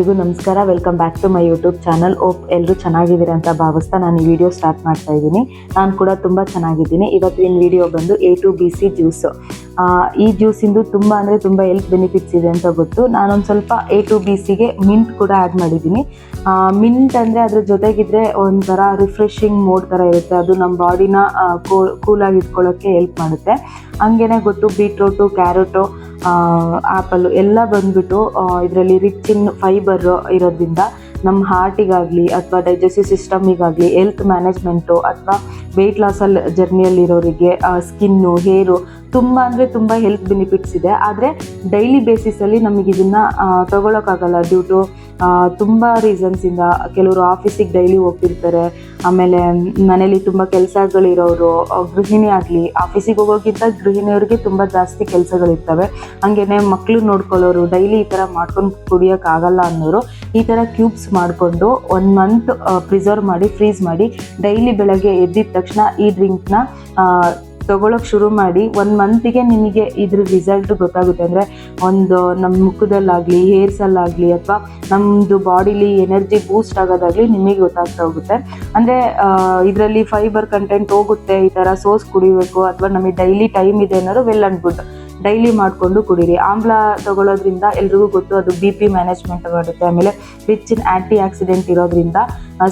ಎಲ್ರಿಗೂ ನಮಸ್ಕಾರ. Welcome back to my YouTube channel hope ಎಲ್ಲರೂ ಚೆನ್ನಾಗಿದ್ದೀರಾ ಅಂತ ಭಾವಿಸ್ತಾ ನಾನು ಈ ವಿಡಿಯೋ ಸ್ಟಾರ್ಟ್ ಮಾಡ್ತಾ ಇದ್ದೀನಿ. ನಾನು ಕೂಡ ತುಂಬ ಚೆನ್ನಾಗಿದ್ದೀನಿ. ಇವತ್ತಿನ ವಿಡಿಯೋ ಬಂದು A to B C juice ಈ ಜ್ಯೂಸಿಂದು ತುಂಬ ಅಂದರೆ ತುಂಬ ಹೆಲ್ತ್ ಬೆನಿಫಿಟ್ಸ್ ಇದೆ ಅಂತ ಗೊತ್ತು. ನಾನೊಂದು ಸ್ವಲ್ಪ ಎ ಟು ಬಿ ಸಿಗೆ ಮಿಂಟ್ ಕೂಡ ಆ್ಯಡ್ ಮಾಡಿದ್ದೀನಿ. ಮಿಂಟ್ ಅಂದರೆ ಅದ್ರ ಜೊತೆಗಿದ್ರೆ ಒಂಥರ ರಿಫ್ರೆಶಿಂಗ್ ಮೋಡ್ ಥರ ಇರುತ್ತೆ. ಅದು ನಮ್ಮ ಬಾಡಿನ ಕೂಲಾಗಿ ಇಟ್ಕೊಳ್ಳೋಕ್ಕೆ ಹೆಲ್ಪ್ ಮಾಡುತ್ತೆ. ಹಂಗೇನೆ ಗೊತ್ತು ಬೀಟ್ರೋಟು ಕ್ಯಾರೆಟು ಆ್ಯಪಲ್ಲು ಎಲ್ಲ ಬಂದ್ಬಿಟ್ಟು ಇದರಲ್ಲಿ ರಿಚ್ ಇನ್ ಫೈಬರ್ ಇರೋದ್ರಿಂದ ನಮ್ಮ ಹಾರ್ಟಿಗಾಗಲಿ ಅಥವಾ ಡೈಜೆಸ್ಟಿವ್ ಸಿಸ್ಟಮಿಗಾಗಲಿ ಹೆಲ್ತ್ ಮ್ಯಾನೇಜ್ಮೆಂಟು ಅಥವಾ ವೆಯ್ಟ್ ಲಾಸಲ್ಲಿ ಜರ್ನಿಯಲ್ಲಿರೋರಿಗೆ ಸ್ಕಿನ್ನು ಹೇರು ತುಂಬ ಅಂದರೆ ತುಂಬ ಹೆಲ್ತ್ ಬೆನಿಫಿಟ್ಸ್ ಇದೆ. ಆದರೆ ಡೈಲಿ ಬೇಸಿಸಲ್ಲಿ ನಮಗೆ ಇದನ್ನು ತೊಗೊಳಕ್ಕಾಗಲ್ಲ ಡ್ಯೂ ಟು ತುಂಬ ರೀಸನ್ಸಿಂದ ಕೆಲವರು ಆಫೀಸಿಗೆ ಡೈಲಿ ಹೋಗ್ತಿರ್ತಾರೆ. ಆಮೇಲೆ ಮನೇಲಿ ತುಂಬ ಕೆಲಸಗಳಿರೋರು ಗೃಹಿಣಿ ಆಗಲಿ ಆಫೀಸಿಗೆ ಹೋಗೋಕ್ಕಿಂತ ಗೃಹಿಣಿಯವ್ರಿಗೆ ತುಂಬ ಜಾಸ್ತಿ ಕೆಲಸಗಳಿರ್ತವೆ. ಹಂಗೇನೆ ಮಕ್ಕಳು ನೋಡ್ಕೊಳ್ಳೋರು ಡೈಲಿ ಈ ಥರ ಮಾಡ್ಕೊಂಡು ಕುಡಿಯೋಕ್ಕಾಗಲ್ಲ ಅನ್ನೋರು ಈ ಥರ ಕ್ಯೂಬ್ಸ್ ಮಾಡಿಕೊಂಡು ಒನ್ ಮಂತ್ ಪ್ರಿಸರ್ವ್ ಮಾಡಿ ಫ್ರೀಸ್ ಮಾಡಿ ಡೈಲಿ ಬೆಳಗ್ಗೆ ಎದ್ದಿದ ತಕ್ಷಣ ಈ ಡ್ರಿಂಕ್ನ ತಗೊಳಕ್ ಶುರು ಮಾಡಿ ಒಂದ್ ಮಂತಿಗೆ ನಿಮಗೆ ಇದ್ರ ರಿಸಲ್ಟ್ ಗೊತ್ತಾಗುತ್ತೆ. ಅಂದರೆ ಒಂದು ನಮ್ಮ ಮುಖದಲ್ಲಾಗಲಿ ಹೇರ್ಸಲ್ಲಾಗಲಿ ಅಥವಾ ನಮ್ಮದು ಬಾಡಿಲಿ ಎನರ್ಜಿ ಬೂಸ್ಟ್ ಆಗೋದಾಗ್ಲಿ ನಿಮಗೆ ಗೊತ್ತಾಗ್ತಾ ಹೋಗುತ್ತೆ. ಅಂದರೆ ಇದರಲ್ಲಿ ಫೈಬರ್ ಕಂಟೆಂಟ್ ಹೋಗುತ್ತೆ, ಈ ಥರ ಸೋಸ್ ಕುಡಿಬೇಕು ಅಥವಾ ನಮಗೆ ಡೈಲಿ ಟೈಮ್ ಇದೆ ಅನ್ನೋರು ವೆಲ್ ಆ್ಯಂಡ್ ಡೈಲಿ ಮಾಡಿಕೊಂಡು ಕುಡೀರಿ. ಆಮ್ಲ ತಗೊಳ್ಳೋದ್ರಿಂದ ಎಲ್ರಿಗೂ ಗೊತ್ತು, ಅದು ಬಿ ಪಿ ಮ್ಯಾನೇಜ್ಮೆಂಟ್ ಮಾಡುತ್ತೆ ಆಮೇಲೆ ರಿಚ್ ಇನ್ ಆ್ಯಂಟಿ ಆಕ್ಸಿಡೆಂಟ್ ಇರೋದ್ರಿಂದ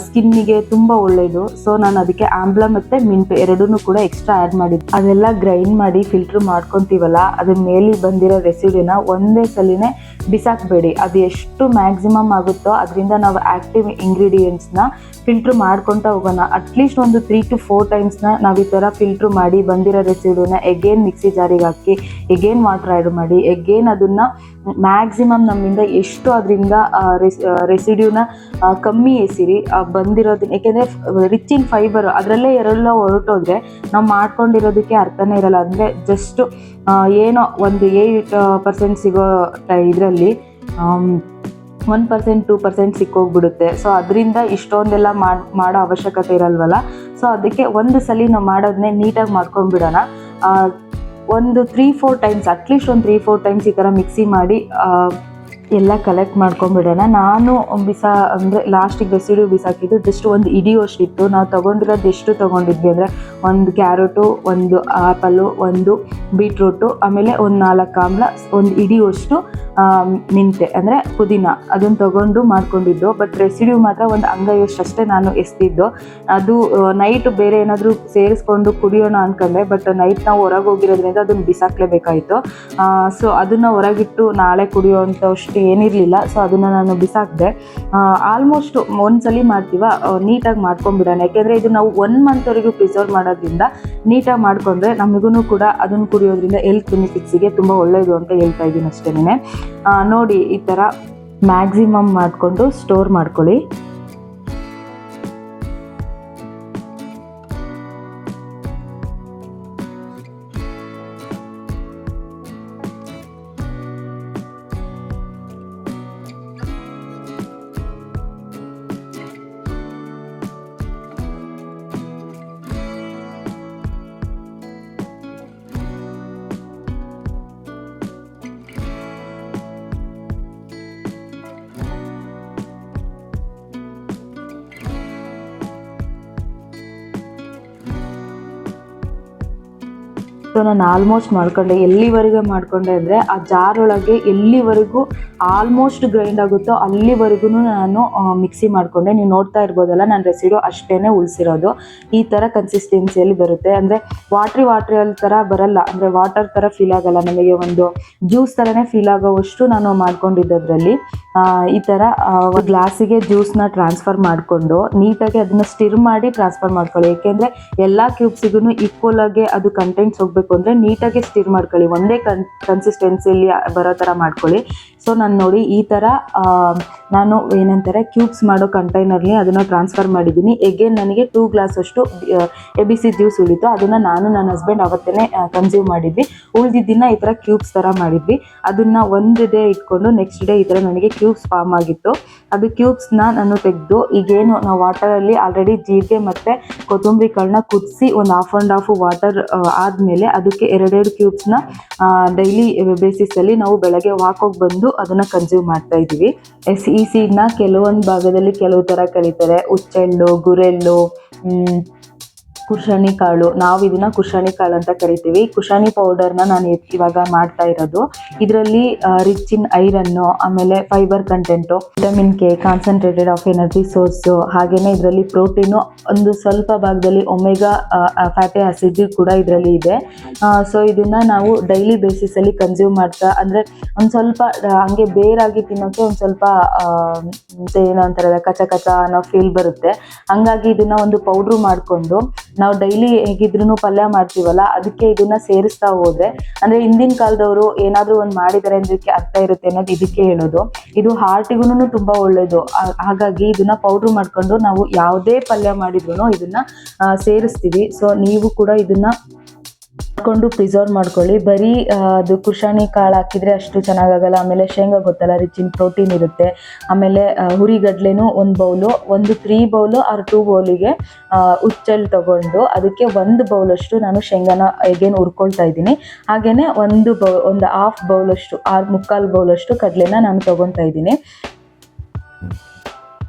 ಸ್ಕಿನ್ನಿಗೆ ತುಂಬ ಒಳ್ಳೆಯದು ಸೊ ನಾನು ಅದಕ್ಕೆ ಆಮ್ಲ ಮತ್ತು ಮಿಂಟು ಎರಡೂ ಕೂಡ ಎಕ್ಸ್ಟ್ರಾ ಆ್ಯಡ್ ಮಾಡಿದ್ದೆ ಅದೆಲ್ಲ ಗ್ರೈಂಡ್ ಮಾಡಿ ಫಿಲ್ಟ್ರ್ ಮಾಡ್ಕೊತೀವಲ್ಲ, ಅದ್ರ ಮೇಲೆ ಬಂದಿರೋ ರೆಸಿಡಿನ ಒಂದೇ ಸಲಿನೇ ಬಿಸಾಕಬೇಡಿ. ಅದು ಎಷ್ಟು ಮ್ಯಾಕ್ಸಿಮಮ್ ಆಗುತ್ತೋ ಅದರಿಂದ ನಾವು ಆ್ಯಕ್ಟಿವ್ ಇಂಗ್ರೀಡಿಯೆಂಟ್ಸ್ನ ಫಿಲ್ಟ್ರ್ ಮಾಡ್ಕೊತಾ ಹೋಗೋಣ. ಅಟ್ಲೀಸ್ಟ್ ಒಂದು ತ್ರೀ ಟು ಫೋರ್ ಟೈಮ್ಸ್ನ ನಾವು ಈ ಥರ ಫಿಲ್ಟ್ರ್ ಮಾಡಿ ಬಂದಿರೋ ರೆಸಿಡಿನ ಎಗೇನ್ ಮಿಕ್ಸಿ ಜಾರಿಗೆ ಹಾಕಿ ಎಗೇನ್ ವಾಟರ್ ಆ್ಯಡ್ ಮಾಡಿ ಎಗೇನ್ ಅದನ್ನು ಮ್ಯಾಕ್ಸಿಮಮ್ ನಮ್ಮಿಂದ ಎಷ್ಟು ಅದರಿಂದ ರೆಸಿಡ್ಯೂನ ಕಮ್ಮಿ ಎಸಿರಿ ಬಂದಿರೋದನ್ನ ಯಾಕೆಂದರೆ ರಿಚ್ ಫೈಬರ್ ಅದರಲ್ಲೇ ಎರಡೆಲ್ಲ ಹೊರಟೋದ್ರೆ ನಾವು ಮಾಡ್ಕೊಂಡಿರೋದಕ್ಕೆ ಅರ್ಥನೇ ಇರಲ್ಲ. ಅಂದರೆ ಜಸ್ಟ್ ಏನೋ ಒಂದು ಏಯ್ಟ್ ಪರ್ಸೆಂಟ್ ಸಿಗೋ ಇದರಲ್ಲಿ ಒನ್ ಪರ್ಸೆಂಟ್ ಟೂ ಪರ್ಸೆಂಟ್ ಸಿಕ್ಕೋಗ್ಬಿಡುತ್ತೆ. ಸೊ ಅದರಿಂದ ಇಷ್ಟೊಂದೆಲ್ಲ ಮಾಡಿ, ಮಾಡೋ ಅವಶ್ಯಕತೆ ಇರಲ್ವಲ್ಲ? ಸೊ ಅದಕ್ಕೆ ಒಂದು ಸಲ ನಾವು ಮಾಡೋದನ್ನೇ ನೀಟಾಗಿ ಮಾಡ್ಕೊಂಡ್ಬಿಡೋಣ. ಒಂದು three four times at least ಒಂದು ತ್ರೀ ಫೋರ್ ಟೈಮ್ಸ್ ಈ ಥರ ಮಿಕ್ಸಿ ಮಾಡಿ ಎಲ್ಲ ಕಲೆಕ್ಟ್ ಮಾಡ್ಕೊಂಬಿಡೋಣ ನಾನು ಬಿಸಾ ಅಂದರೆ ಲಾಸ್ಟಿಗೆ ರೆಸಿಡ್ಯೂ ಬಿಸಾಕಿದ್ದು ಜಸ್ಟ್ ಒಂದು ಇಡಿಯೋಷ್ಟಿತ್ತು ನಾವು ತೊಗೊಂಡಿರೋದು ಎಷ್ಟು ತೊಗೊಂಡಿದ್ವಿ ಅಂದರೆ ಒಂದು ಕ್ಯಾರೆಟು ಒಂದು ಆ್ಯಪಲ್ಲು ಒಂದು ಬೀಟ್ರೂಟು, ಆಮೇಲೆ ಒಂದು ನಾಲ್ಕು ಆಮ್ಲ, ಒಂದು ಇಡಿಯೋಷ್ಟು ಮಿಂತೆ ಅಂದರೆ ಪುದೀನ. ಅದನ್ನು ತೊಗೊಂಡು ಮಾಡ್ಕೊಂಡಿದ್ದು. ಬಟ್ ರೆಸಿಡ್ಯೂ ಮಾತ್ರ ಒಂದು ಅಂಗೈಯಷ್ಟು ಅಷ್ಟೇ ನಾನು ಎಸ್ತಿದ್ದು. ಅದು ನೈಟ್ ಬೇರೆ ಏನಾದರೂ ಸೇರಿಸ್ಕೊಂಡು ಕುಡಿಯೋಣ ಅನ್ಕೊಂಡೆ. ಬಟ್ ನೈಟ್ ನಾವು ಹೊರಗೆ ಹೋಗಿರೋದ್ರಿಂದ ಅದನ್ನು ಬಿಸಾಕ್ಲೇಬೇಕಾಯಿತು ಸೊ ಅದನ್ನು ಹೊರಗಿಟ್ಟು ನಾಳೆ ಕುಡಿಯೋವಂಥಷ್ಟು ಏನಿರಲಿಲ್ಲ. ಸೊ ಅದನ್ನು ನಾನು ಬಿಸಾಕಿದೆ. ಆಲ್ಮೋಸ್ಟ್ ಒಂದ್ಸಲಿ ಮಾಡ್ತೀವ ನೀಟಾಗಿ ಮಾಡ್ಕೊಂಡ್ಬಿಡೋಣ. ಯಾಕೆಂದರೆ ಇದು ನಾವು ಒನ್ ಮಂತ್ವರೆಗೂ ಪ್ರಿಸರ್ವ್ ಮಾಡೋದ್ರಿಂದ ನೀಟಾಗಿ ಮಾಡ್ಕೊಂಡ್ರೆ ನಮಗೂ ಕೂಡ ಅದನ್ನು ಕುಡಿಯೋದ್ರಿಂದ ಹೆಲ್ತ್ ಬೆನಿಫಿಟ್ಸಿಗೆ ತುಂಬ ಒಳ್ಳೆಯದು ಅಂತ ಹೇಳ್ತಾ ಇದ್ದೀನಿ ಅಷ್ಟೇ ನೋಡಿ ಈ ಥರ ಮ್ಯಾಕ್ಸಿಮಮ್ ಮಾಡಿಕೊಂಡು ಸ್ಟೋರ್ ಮಾಡ್ಕೊಳ್ಳಿ. ನಾನು ಆಲ್ಮೋಸ್ಟ್ ಮಾಡ್ಕೊಂಡೆ. ಎಲ್ಲಿವರೆಗೆ ಮಾಡಿಕೊಂಡೆ ಅಂದರೆ ಆ ಜಾರೊಳಗೆ ಎಲ್ಲಿವರೆಗೂ ಆಲ್ಮೋಸ್ಟ್ ಗ್ರೈಂಡ್ ಆಗುತ್ತೋ ಅಲ್ಲಿವರೆಗೂ ನಾನು ಮಿಕ್ಸಿ ಮಾಡಿಕೊಂಡೆ. ನೀವು ನೋಡ್ತಾ ಇರ್ಬೋದಲ್ಲ, ನಾನು ರೆಸಿಡು ಅಷ್ಟೇ ಉಳಿಸಿರೋದು. ಈ ಥರ ಕನ್ಸಿಸ್ಟೆನ್ಸಿಯಲ್ಲಿ ಬರುತ್ತೆ. ಅಂದರೆ ವಾಟ್ರಿ ವಾಟ್ರಿ ಥರ ಬರಲ್ಲ. ಅಂದರೆ ವಾಟರ್ ಥರ ಫೀಲ್ ಆಗಲ್ಲ ನಮಗೆ. ಒಂದು ಜ್ಯೂಸ್ ಥರನೇ ಫೀಲ್ ಆಗೋವಷ್ಟು ನಾನು ಮಾಡ್ಕೊಂಡಿದ್ದದ್ರಲ್ಲಿ. ಈ ಥರ ಗ್ಲಾಸಿಗೆ ಜ್ಯೂಸ್ನ ಟ್ರಾನ್ಸ್ಫರ್ ಮಾಡಿಕೊಂಡು ನೀಟಾಗಿ ಅದನ್ನು ಸ್ಟಿರ್ ಮಾಡಿ ಟ್ರಾನ್ಸ್ಫರ್ ಮಾಡ್ಕೊಳ್ಳಿ. ಏಕೆಂದರೆ ಎಲ್ಲ ಕ್ಯೂಬ್ಸಿಗೂ ಈಕ್ವಲ್ ಆಗಿ ಅದು ಕಂಟೆಂಟ್ಸ್ ಹೋಗಬೇಕು ಅಂದರೆ ನೀಟಾಗಿ ಸ್ಟಿರ್ ಮಾಡ್ಕೊಳ್ಳಿ. ಒಂದೇ ಕನ್ ಕನ್ಸಿಸ್ಟೆನ್ಸಿಯಲ್ಲಿ ಬರೋ ಥರ ಮಾಡ್ಕೊಳ್ಳಿ. ಸೊ ನಾನು ನೋಡಿ ಈ ಥರ ನಾನು ಏನಂತಾರೆ ಕ್ಯೂಬ್ಸ್ ಮಾಡೋ ಕಂಟೈನರ್ಲಿ ಅದನ್ನು ಟ್ರಾನ್ಸ್ಫರ್ ಮಾಡಿದ್ದೀನಿ. ಎಗೇನ್ ನನಗೆ ಟೂ ಗ್ಲಾಸ್ ಅಷ್ಟು ಎ ಬಿ ಸಿ ಜ್ಯೂಸ್ ಉಳಿತು. ಅದನ್ನು ನಾನು ನನ್ನ ಹಸ್ಬೆಂಡ್ ಅವತ್ತೇ ಕನ್ಸ್ಯೂಮ್ ಮಾಡಿದ್ವಿ. ಉಳಿದಿದ್ದನ್ನ ಈ ಥರ ಕ್ಯೂಬ್ಸ್ ಥರ ಮಾಡಿದ್ವಿ. ಅದನ್ನು ಒಂದು ಡೇ ಇಟ್ಕೊಂಡು ನೆಕ್ಸ್ಟ್ ಡೇ ಈ ಥರ ನನಗೆ ಕ್ಯೂಬ್ಸ್ ಫಾರ್ಮ್ ಆಗಿತ್ತು. ಅದು ಕ್ಯೂಬ್ಸ್ನ ನಾನು ತೆಗೆದು, ಈಗೇನು ನಾವು ವಾಟರಲ್ಲಿ ಆಲ್ರೆಡಿ ಜೀರಿಗೆ ಮತ್ತು ಕೊತ್ತಂಬರಿ ಕಾಳನ್ನ ಕುದಿಸಿ ಒಂದು ಹಾಫ್ ಆ್ಯಂಡ್ ಹಾಫ್ ವಾಟರ್ ಆದಮೇಲೆ ಅದಕ್ಕೆ ಎರಡೆರಡು ಕ್ಯೂಬ್ಸ್ನ ಡೈಲಿ ಬೇಸಿಸಲ್ಲಿ ನಾವು ಬೆಳಗ್ಗೆ ವಾಕೋಗಿ ಬಂದು ಅದನ್ನು ಕನ್ಸ್ಯೂಮ್ ಮಾಡ್ತಾ ಇದೀವಿ ಎಸ್ ಇ ಸಿ ನ ಕೆಲವೊಂದು ಭಾಗದಲ್ಲಿ ಕೆಲವು ತರ ಕರೀತಾರೆ. ಉಚ್ಚೆಳ್ಳು ಗುರೆಳ್ಳು ಕುಶಾಣಿ ಕಾಳು. ನಾವು ಇದನ್ನ ಕುಶಾಣಿ ಕಾಳು ಅಂತ ಕರಿತೀವಿ. ಕುಶಾಣಿ ಪೌಡರ್ನ ನಾನು ಇವ್- ಇವಾಗ ಮಾಡ್ತಾ ಇರೋದು. ಇದರಲ್ಲಿ ರಿಚ್ ಇನ್ ಐರನ್ನು ಆಮೇಲೆ fibre content vitamin K concentrated of energy source ಹಾಗೆಯೇ ಇದರಲ್ಲಿ ಪ್ರೋಟೀನು ಒಂದು ಸ್ವಲ್ಪ ಭಾಗದಲ್ಲಿ ಒಮೆಗಾ ಫ್ಯಾಟಿ ಆಸಿಡ್ ಕೂಡ ಇದರಲ್ಲಿ ಇದೆ. ಸೊ ಇದನ್ನ ನಾವು ಡೈಲಿ ಬೇಸಿಸ್ ಅಲ್ಲಿ ಕನ್ಸ್ಯೂಮ್ ಮಾಡ್ತಾ, ಅಂದ್ರೆ ಒಂದು ಸ್ವಲ್ಪ ಹಂಗೆ ಬೇರಾಗಿ ತಿನ್ನೋಕೆ ಒಂದು ಸ್ವಲ್ಪ ಏನೋ ಅಂತಾರಲ್ಲ ಕಚ ಕಚ ಅನ್ನೋ ಫೀಲ್ ಬರುತ್ತೆ. ಹಂಗಾಗಿ ಇದನ್ನ ಒಂದು ಪೌಡ್ರು ಮಾಡಿಕೊಂಡು ನಾವು ಡೈಲಿ ಹೇಗಿದ್ರು ಪಲ್ಯ ಮಾಡ್ತೀವಲ್ಲ, ಅದಕ್ಕೆ ಇದನ್ನ ಸೇರಿಸ್ತಾ ಹೋದ್ರೆ, ಅಂದ್ರೆ ಹಿಂದಿನ ಕಾಲದವರು ಏನಾದ್ರೂ ಒಂದು ಮಾಡಿದರೆ ಅಂದಕ್ಕೆ ಅರ್ಥ ಇರುತ್ತೆ ಅನ್ನೋದು ಇದಕ್ಕೆ ಹೇಳೋದು. ಇದು ಹಾರ್ಟಿಗೂನು ತುಂಬಾ ಒಳ್ಳೇದು. ಹಾಗಾಗಿ ಇದನ್ನ ಪೌಡ್ರ್ ಮಾಡ್ಕೊಂಡು ನಾವು ಯಾವುದೇ ಪಲ್ಯ ಮಾಡಿದ್ರು ಇದನ್ನ ಸೇರಿಸ್ತೀವಿ. ಸೊ ನೀವು ಕೂಡ ಇದನ್ನ ಮಾಡ್ಕೊಂಡು ಪ್ರಿಸರ್ವ್ ಮಾಡ್ಕೊಳ್ಳಿ. ಬರೀ ಅದು ಕುಶಾಣಿ ಕಾಳು ಹಾಕಿದ್ರೆ ಅಷ್ಟು ಚೆನ್ನಾಗಾಗಲ್ಲ. ಆಮೇಲೆ ಶೇಂಗಾ ಗೊತ್ತಲ್ಲ ರಿಚ್ ಇನ್ ಪ್ರೋಟೀನ್ ಇರುತ್ತೆ. ಆಮೇಲೆ ಹುರಿಗಡ್ಲೆನೂ ಒಂದು ಬೌಲು, ಒಂದು ತ್ರೀ ಬೌಲು ಆರ್ ಟೂ ಬೌಲಿಗೆ ಹುಚ್ಚಲ್ಲಿ ತಗೊಂಡು ಅದಕ್ಕೆ ಒಂದು ಬೌಲಷ್ಟು ನಾನು ಶೇಂಗಾನ ಎಗೇನ್ ಹುರ್ಕೊಳ್ತಾ ಇದ್ದೀನಿ. ಹಾಗೆಯೇ ಒಂದು ಬೌ, ಒಂದು ಹಾಫ್ ಬೌಲಷ್ಟು, ಆರು ಮುಕ್ಕಾಲು ಬೌಲಷ್ಟು ಕಡಲೆನ ನಾನು ತೊಗೊತಾ ಇದ್ದೀನಿ.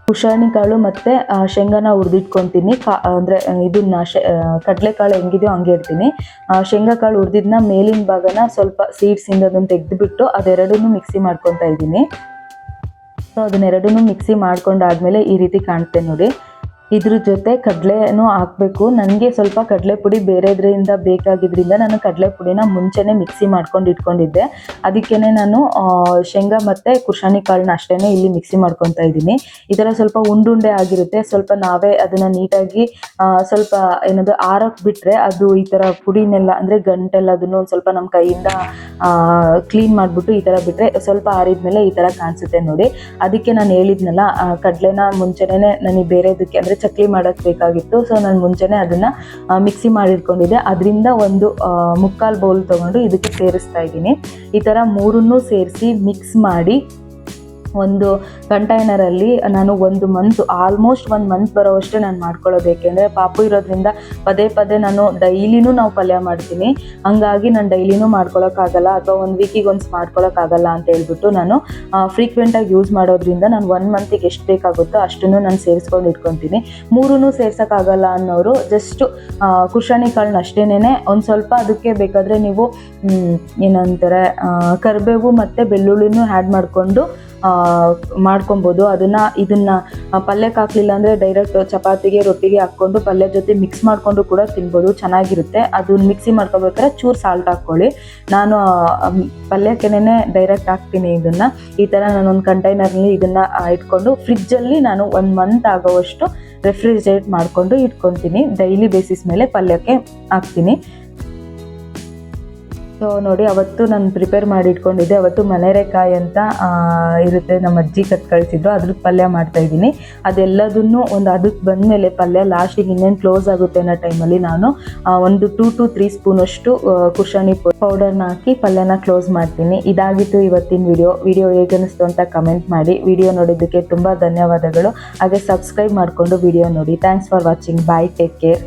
ಕುಶಾಣಿ ಕಾಳು ಮತ್ತು ಶೇಂಗಾನ ಹುರಿದಿಟ್ಕೊತೀನಿ. ಕಾ ಅಂದರೆ ಇದನ್ನ ಶೆ ಕಡಲೆಕಾಳು ಹೆಂಗಿದೆಯೋ ಹಂಗೆ ಇಡ್ತೀನಿ. ಆ, ಶೇಂಗಾ ಕಾಳು ಹುರಿದಿದ್ನ ಮೇಲಿನ ಭಾಗನ ಸ್ವಲ್ಪ ಸೀಡ್ಸಿಂದ ಅದನ್ನು ತೆಗೆದುಬಿಟ್ಟು ಅದೆರಡನ್ನೂ ಮಿಕ್ಸಿ ಮಾಡ್ಕೊತಾ ಇದ್ದೀನಿ. ಸೊ ಅದನ್ನೆರಡನ್ನೂ ಮಿಕ್ಸಿ ಮಾಡ್ಕೊಂಡಾದ್ಮೇಲೆ ಈ ರೀತಿ ಕಾಣುತ್ತೆ ನೋಡಿ. ಇದ್ರ ಜೊತೆ ಕಡಲೆನೂ ಹಾಕಬೇಕು. ನನಗೆ ಸ್ವಲ್ಪ ಕಡಲೆ ಪುಡಿ ಬೇರೆದ್ರಿಂದ ಬೇಕಾಗಿದ್ದರಿಂದ ನಾನು ಕಡಲೆ ಪುಡಿನ ಮುಂಚೆನೇ ಮಿಕ್ಸಿ ಮಾಡ್ಕೊಂಡು ಇಟ್ಕೊಂಡಿದ್ದೆ. ಅದಕ್ಕೇ ನಾನು ಶೇಂಗಾ ಮತ್ತು ಕುಶಾಣಿ ಕಾಳನ್ನ ಅಷ್ಟೇ ಇಲ್ಲಿ ಮಿಕ್ಸಿ ಮಾಡ್ಕೊತಾ ಇದ್ದೀನಿ. ಈ ಥರ ಸ್ವಲ್ಪ ಉಂಡುಂಡೆ ಆಗಿರುತ್ತೆ. ಸ್ವಲ್ಪ ನಾವೇ ಅದನ್ನು ನೀಟಾಗಿ ಸ್ವಲ್ಪ ಏನದು ಆರಕ್ಕೆ ಬಿಟ್ಟರೆ ಅದು ಈ ಥರ ಪುಡಿನೆಲ್ಲ ಅಂದರೆ ಗಂಟೆಲ್ಲ ಅದನ್ನು ಸ್ವಲ್ಪ ನಮ್ಮ ಕೈಯಿಂದ ಕ್ಲೀನ್ ಮಾಡಿಬಿಟ್ಟು ಈ ಥರ ಬಿಟ್ಟರೆ ಸ್ವಲ್ಪ ಆರಿದ್ಮೇಲೆ ಈ ಥರ ಕಾಣಿಸುತ್ತೆ ನೋಡಿ. ಅದಕ್ಕೆ ನಾನು ಹೇಳಿದ್ನಲ್ಲ ಕಡ್ಲೆನ ಮುಂಚೆನೇ ನನಗೆ ಬೇರೆದಕ್ಕೆ ಅಂದರೆ ಚಕ್ಲಿ ಮಾಡೋಕ್ಕೆ ಬೇಕಾಗಿತ್ತು. ಸೊ ನಾನು ಮುಂಚೆನೇ ಅದನ್ನು ಮಿಕ್ಸಿ ಮಾಡಿಟ್ಕೊಂಡಿದ್ದೆ. ಅದರಿಂದ ಒಂದು ಮುಕ್ಕಾಲು ಬೌಲ್ ತೊಗೊಂಡು ಇದಕ್ಕೆ ಸೇರಿಸ್ತಾ ಇದ್ದೀನಿ. ಈ ಥರ ಮೂರನ್ನೂ ಸೇರಿಸಿ ಮಿಕ್ಸ್ ಮಾಡಿ ಒಂದು ಕಂಟೈನರಲ್ಲಿ ನಾನು ಒಂದು ಮಂತ್ ಆಲ್ಮೋಸ್ಟ್ ಒಂದು ಮಂತ್ ಬರೋವಷ್ಟೇ ನಾನು ಮಾಡ್ಕೊಳ್ಳೋದು. ಏಕೆಂದರೆ ಪಾಪು ಇರೋದ್ರಿಂದ ಪದೇ ಪದೇ ನಾನು ಡೈಲಿನೂ ನಾವು ಪಲ್ಯ ಮಾಡ್ತೀನಿ. ಹಂಗಾಗಿ ನಾನು ಡೈಲಿನೂ ಮಾಡ್ಕೊಳ್ಳೋಕ್ಕಾಗಲ್ಲ ಅಥವಾ ಒಂದು ವೀಕಿಗೆ ಒಂದು ಮಾಡ್ಕೊಳ್ಳೋಕ್ಕಾಗಲ್ಲ ಅಂತ ಹೇಳ್ಬಿಟ್ಟು ನಾನು ಫ್ರೀಕ್ವೆಂಟಾಗಿ ಯೂಸ್ ಮಾಡೋದ್ರಿಂದ ನಾನು ಒನ್ ಮಂತಿಗೆ ಎಷ್ಟು ಬೇಕಾಗುತ್ತೋ ಅಷ್ಟನ್ನು ನಾನು ಸೇರಿಸ್ಕೊಂಡು ಇಟ್ಕೊತೀನಿ ಮೂರೂ ಸೇರ್ಸೋಕ್ಕಾಗಲ್ಲ ಅನ್ನೋರು ಜಸ್ಟ್ ಕುಶಾಣಿ ಕಾಳನ್ನ ಅಷ್ಟೇನೆ ಒಂದು ಸ್ವಲ್ಪ ಅದಕ್ಕೆ ಬೇಕಾದರೆ ನೀವು ಏನಂತಾರೆ ಕರಿಬೇವು ಮತ್ತು ಬೆಳ್ಳುಳ್ಳಿನೂ ಆ್ಯಡ್ ಮಾಡಿಕೊಂಡು ಮಾಡ್ಕೊಬೋದು. ಅದನ್ನು, ಇದನ್ನು ಪಲ್ಯಕ್ಕೆ ಹಾಕ್ಲಿಲ್ಲ ಅಂದರೆ ಡೈರೆಕ್ಟ್ ಚಪಾತಿಗೆ, ರೊಟ್ಟಿಗೆ ಹಾಕ್ಕೊಂಡು ಪಲ್ಯ ಜೊತೆ ಮಿಕ್ಸ್ ಮಾಡಿಕೊಂಡು ಕೂಡ ತಿನ್ಬೋದು. ಚೆನ್ನಾಗಿರುತ್ತೆ. ಅದನ್ನ ಮಿಕ್ಸಿ ಮಾಡ್ಕೋಬೇಕಾದ್ರೆ ಚೂರು ಸಾಲ್ಟ್ ಹಾಕ್ಕೊಳ್ಳಿ. ನಾನು ಪಲ್ಯಕ್ಕೇನೆ ಡೈರೆಕ್ಟ್ ಹಾಕ್ತೀನಿ ಇದನ್ನು. ಈ ಥರ ನಾನೊಂದು ಕಂಟೈನರ್ನಲ್ಲಿ ಇದನ್ನು ಇಟ್ಕೊಂಡು ಫ್ರಿಜ್ಜಲ್ಲಿ ನಾನು ಒಂದು ಮಂತ್ ಆಗೋವಷ್ಟು ರೆಫ್ರಿಜರೇಟ್ ಮಾಡಿಕೊಂಡು ಇಟ್ಕೊತೀನಿ ಡೈಲಿ ಬೇಸಿಸ್ ಮೇಲೆ ಪಲ್ಯಕ್ಕೆ ಹಾಕ್ತೀನಿ. ಸೊ ನೋಡಿ, ಅವತ್ತು ನಾನು ಪ್ರಿಪೇರ್ ಮಾಡಿ ಇಟ್ಕೊಂಡಿದ್ದೆ ಅವತ್ತು ಮನೆರೆಕಾಯಿ ಅಂತ ಇರುತ್ತೆ ನಮ್ಮ ಅಜ್ಜಿ ಕತ್ ಕಳಿಸಿದ್ರು ಅದ್ರ ಪಲ್ಯ ಮಾಡ್ತಾ ಇದ್ದೀನಿ ಅದೆಲ್ಲದನ್ನು ಒಂದು ಅದಕ್ಕೆ ಬಂದಮೇಲೆ ಪಲ್ಯ ಲಾಸ್ಟಿಗೆ ಇನ್ನೇನು ಕ್ಲೋಸ್ ಆಗುತ್ತೆ ಅನ್ನೋ ಟೈಮಲ್ಲಿ ನಾನು ಒಂದು ಟೂ ಟು ತ್ರೀ ಸ್ಪೂನಷ್ಟು ಕುಶಾಣಿ ಪೌಡರ್ನ ಹಾಕಿ ಪಲ್ಯನ ಕ್ಲೋಸ್ ಮಾಡ್ತೀನಿ. ಇದಾಗಿತ್ತು ಇವತ್ತಿನ ವಿಡಿಯೋ ವಿಡಿಯೋ ಹೇಗೆ ಅನಿಸ್ತು ಅಂತ ಕಮೆಂಟ್ ಮಾಡಿ. ವಿಡಿಯೋ ನೋಡಿದ್ದಕ್ಕೆ ತುಂಬ ಧನ್ಯವಾದಗಳು. ಹಾಗೆ ಸಬ್ಸ್ಕ್ರೈಬ್ ಮಾಡಿಕೊಂಡು ವಿಡಿಯೋ ನೋಡಿ. Thanks for watching bye take care